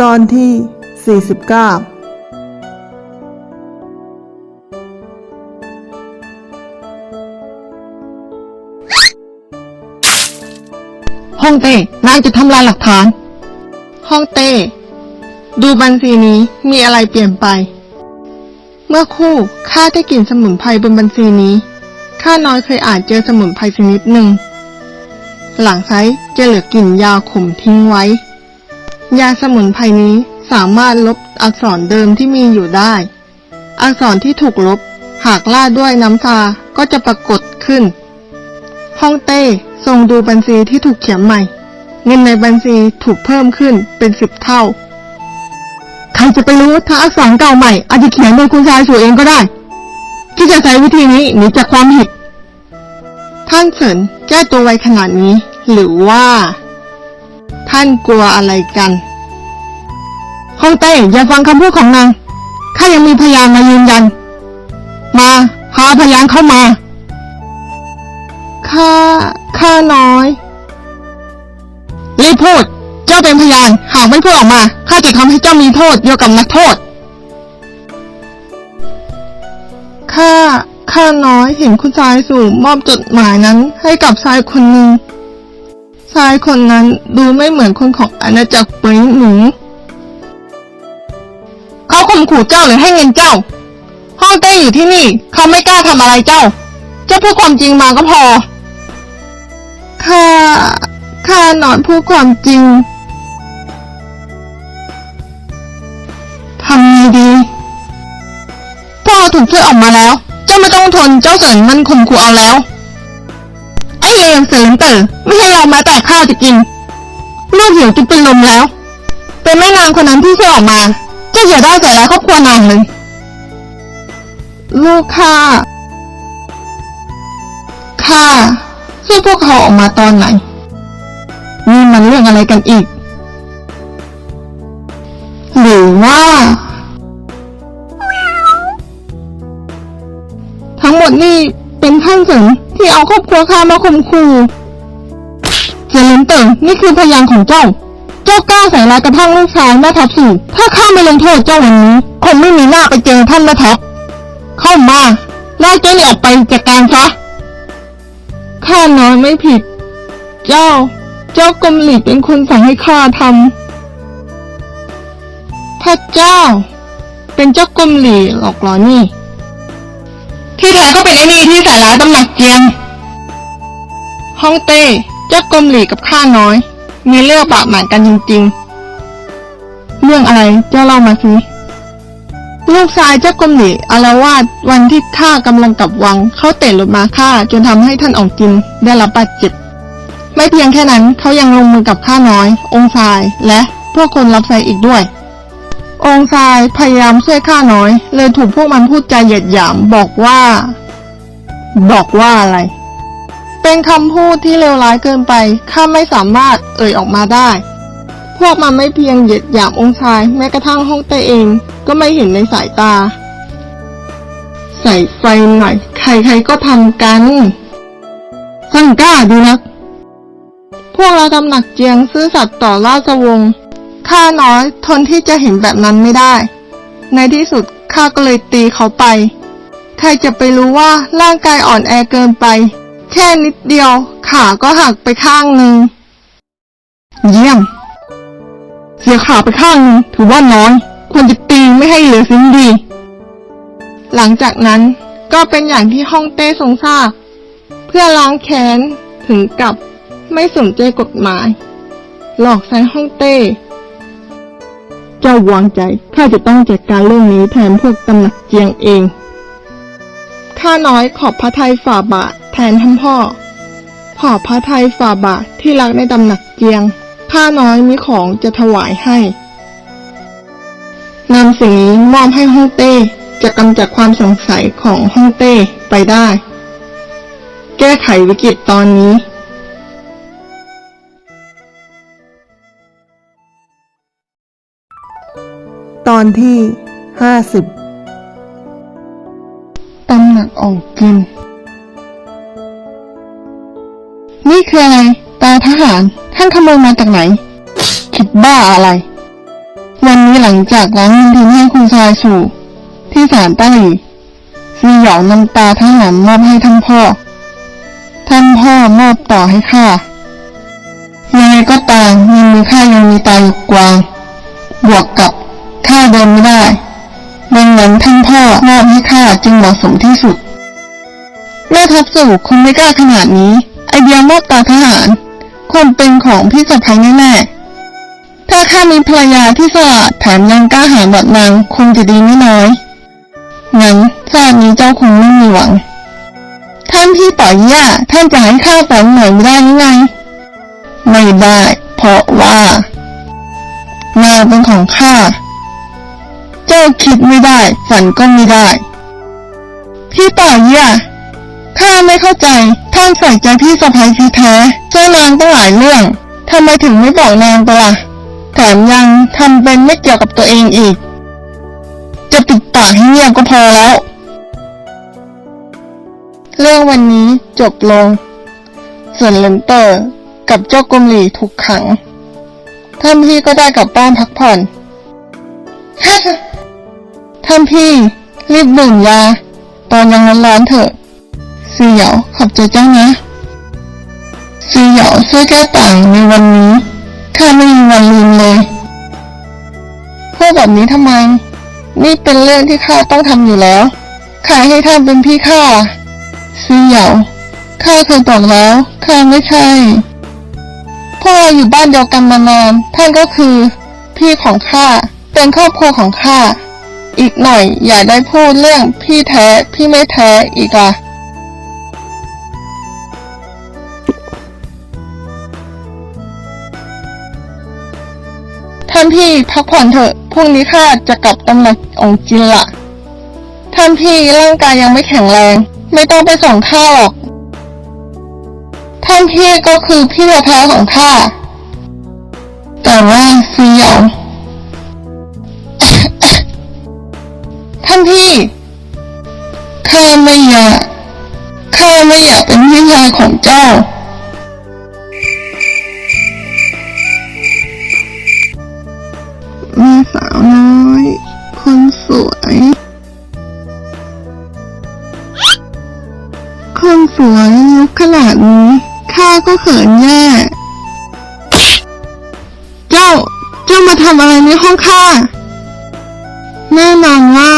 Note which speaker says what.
Speaker 1: ตอนที่ 49
Speaker 2: ฮ่องเต้นางจะทำลายหลักฐาน ฮ่องเต้ ดูบัญชีนี้มีอะไรเปลี่ยนไป เมื่อครู่ข้าได้กลิ่นสมุนไพรบนบัญชีนี้ ข้าน้อยเคยอ่านเจอสมุนไพรชนิดหนึ่ง หลังไซส์จะเหลือกลิ่นยาขมทิ้งไว้ ยาสมุนไพรนี้สามารถลบอักษรเดิมที่มีอยู่ได้ อักษรที่ถูกลบ หากล่าด้วยน้ำตาก็จะปรากฏขึ้นฮ่องเต้ทรงดูบัญชีที่ถูกเขียนใหม่ เงินในบัญชีถูกเพิ่มขึ้นเป็นสิบเท่า ใครจะไปรู้ถ้าอักษรเก่าใหม่อาจจะเขียนโดยคุณชายสูเองก็ได้ ที่จะใช้วิธีนี้หนีจากความผิดท่านเฉินแก้ตัวไวขนาดนี้ หรือว่า ท่านกลัวอะไรกันฮ่องเต้อย่าฟังคำพูดของนางข้ายังมีพยานมายืนยัน มาพาพยานเข้ามา ข้า ข้าน้อย รีบพูด เจ้าเป็นพยาน หากไม่พูดออกมา ข้าจะทำให้เจ้ามีโทษเดียวกับนักโทษ ข้า ข้าน้อยเห็นคุณชายสู่มอบจดหมายนั้นให้กับชายคนหนึ่ง ชายคนนั้นดูไม่เหมือนคนของอาณาจักรเปิงหนูเขาข่มขู่เจ้าหรือให้เงินเจ้า ห้องเต้อยู่ที่นี่ เขาไม่กล้าทำอะไรเจ้า เจ้าพูดความจริงมาก็พอ ข้า ข้าหนอนพูดความจริง ทำไงดีพ่อถูกช่วยออกมาแล้ว เจ้าไม่ต้องทน เจ้าเสินมันข่มขู่เอาแล้ว ไอ้เลวเสินเต๋อไม่ให้เราแม้แต่ข้าวจะกิน ลูกหิวจนเป็นลมแล้ว เป็นแม่นางคนนั้นที่ช่วยออกมาเจ้าอย่าได้ใส่ร้ายครอบครัวนางเลย ลูกข้าข้าช่วยพวกเขาออกมาตอนไหนนี่มันเรื่องอะไรกันอีก หรือว่า ทั้งหมดนี่เป็นท่านเสริง ที่เอาครอบครัวข้ามาข่มขู่เจริญเติ่งนี่คือพยานของเจ้า เจ้ากล้าใส่ร้ายกระทั่งลูกชายแม่ทัพสู่ถ้าข้าไม่ลงโทษเจ้าวันนี้คงไม่มีหน้าไปเจอท่านแม่ทัพเข้ามาไล่เจ้านี่ออกไปจากการซะข้าน้อยไม่ผิด เจ้า เจ้ากรมหลีเป็นคนสั่งให้ข้าทำพระเจ้า เป็นเจ้ากรมหลีหรอกหรอนี่ ที่แท้ก็เป็นไอ้นี่ที่ใส่ร้ายตำหนักเจียงฮ่องเต้เจ้ากรมหลีกับข้าน้อย มีเรื่องบาดหมางกันจริงๆ เรื่องอะไรเจ้าเล่ามาสิลูกชายเจ้ากรมหลีอารวาสวันที่ข้ากำลังกลับวัง เขาเตะรถมาฆ่าจนทำให้ท่านออกจินได้รับบาดเจ็บ ไม่เพียงแค่นั้นเขายังลงมือกับข้าน้อย องค์ชาย และพวกคนรับใช้อีกด้วย องค์ชายพยายามช่วยข้าน้อย เลยถูกพวกมันพูดจาเหยียดหยาม บอกว่า บอกว่าอะไร เป็นคำพูดที่เลวร้ายเกินไปข้าไม่สามารถเอ่ยออกมาได้ พวกมันไม่เพียงเหยียดหยามองค์ชาย แม้กระทั่งห้องเต้เองก็ไม่เห็นในสายตา ใส่ไฟหน่อย ใครๆก็ทำกันสั่งกล้าดีนักพวกเราตำหนักเจียงซื่อสัตย์ต่อราชวงศ์ ข้าน้อยทนที่จะเห็นแบบนั้นไม่ได้ ในที่สุดข้าก็เลยตีเขาไป ใครจะไปรู้ว่าร่างกายอ่อนแอเกินไป แค่นิดเดียว ขาก็หักไปข้างหนึ่ง เยี่ยม เสียขาไปข้างหนึงถือว่าน้อย ควรจะตีไม่ให้เหลือสิ้นดี หลังจากนั้นก็เป็นอย่างที่ฮ่องเต้ทรงทราบเพื่อล้างแค้นถึงกับไม่สนใจกฎหมาย หลอกใช้ฮ่องเต้ เจ้าวางใจ ข้าจะต้องจัดการเรื่องนี้แทนพวกตำหนักเจียงเอง ข้าน้อยขอบพระทัยฝ่าบาทแทนท่านพ่อ ขอบพระทัยฝ่าบาทที่รักในตำหนักเจียง ข้าน้อยมีของจะถวายให้นำสิ่งนี้มอบให้ฮ่องเต้จะกำจัดความสงสัยของฮ่องเต้ไปได้ แก้ไขวิกฤตตอนนี้
Speaker 1: อนที่50
Speaker 2: ตำหนักออกกิน นี่คืออะไร ตาทหาร ท่านขโมยมาจากไหน คิดบ้าอะไร วันนี้หลังจากล้างเงินทุนให้คุณชายสู่ ที่ศาลต้าหลีซีหยาน้ำตาทหารมอบให้ท่านพ่อ ท่านพ่อมอบต่อให้ข้ายังไงก็ตามยังมีข้ายังมีตาอยู่กวาง บวกกับ ข้าเดินไม่ได้ดังนั้นท่านพ่อมอบให้ข้าจึงเหมาะสมที่สุดแม่ทัพสู่คงไม่กล้าขนาดนี้ ไอเดียมอบตาทหารคงเป็นของพี่สะพ้ยแน่ๆถ้าข้ามีภรรยาที่สละแถมยังกล้าหาญแบบนางคงจะดีไม่น้อยงั้นชาตินี้เจ้าคงไม่มีหวัง ท่านพี่ต่อย่าท่านจะให้ข้าฝันหน่อยไม่ได้หรือไง ไม่ได้ เพราะว่า นางเป็นของข้า เจ้าคิดไม่ได้ ฝันก็ไม่ได้ พี่ต่อย่าข้าไม่เข้าใจ ท่านใส่ใจพี่สะพ้ายพี่แท้ เจ้านางตั้งหลายเรื่องทำไมถึงไม่บอกนางไปล่ะ แถมยังทำเป็นไม่เกี่ยวกับตัวเองอีก จะปิดปากให้เงียบก็พอแล้ว เรื่องวันนี้จบลง ส่วนเลนเตอร์กับเจ้ากรมหลีถูกขัง ท่านพี่ก็ได้กลับบ้านพักผ่อน ท่านพี่ รีบดื่มยา ตอนยังร้อนๆเถอะซีเหยาขอบใจเจ้านะซีเหยาช่วยแก้ต่างในวันนี้ข้าไม่มีวันลืมเลยพูดแบบนี้ทำไม นี่เป็นเรื่องที่ข้าต้องทำอยู่แล้วข้าให้ท่านเป็นพี่ข้าซีเหยาข้าเคยบอกแล้วข้าไม่ใช่พวกเราอยู่บ้านเดียวกันมานานท่านก็คือ พี่ของข้าเป็นครอบครัวของข้า อีกหน่อยอย่าได้พูดเรื่องพี่แท้พี่ไม่แท้อีกอะ ท่านพี่พักผ่อนเถอะพรุ่งนี้ข้าจะกลับตำหนักองจินละท่านพี่ร่างกายยังไม่แข็งแรง ไม่ต้องไปส่งข้าหรอก ท่านพี่ก็คือพี่แท้ๆของข้าแต่ว่าซีหยาท่ เจ้า แม่สาวน้อย คนสวย คนสวยลุกขนาดนี้ ข้าก็เขินแย่ เจ้า เจ้ามาทำอะไรในห้องข้า แน่นอนว่า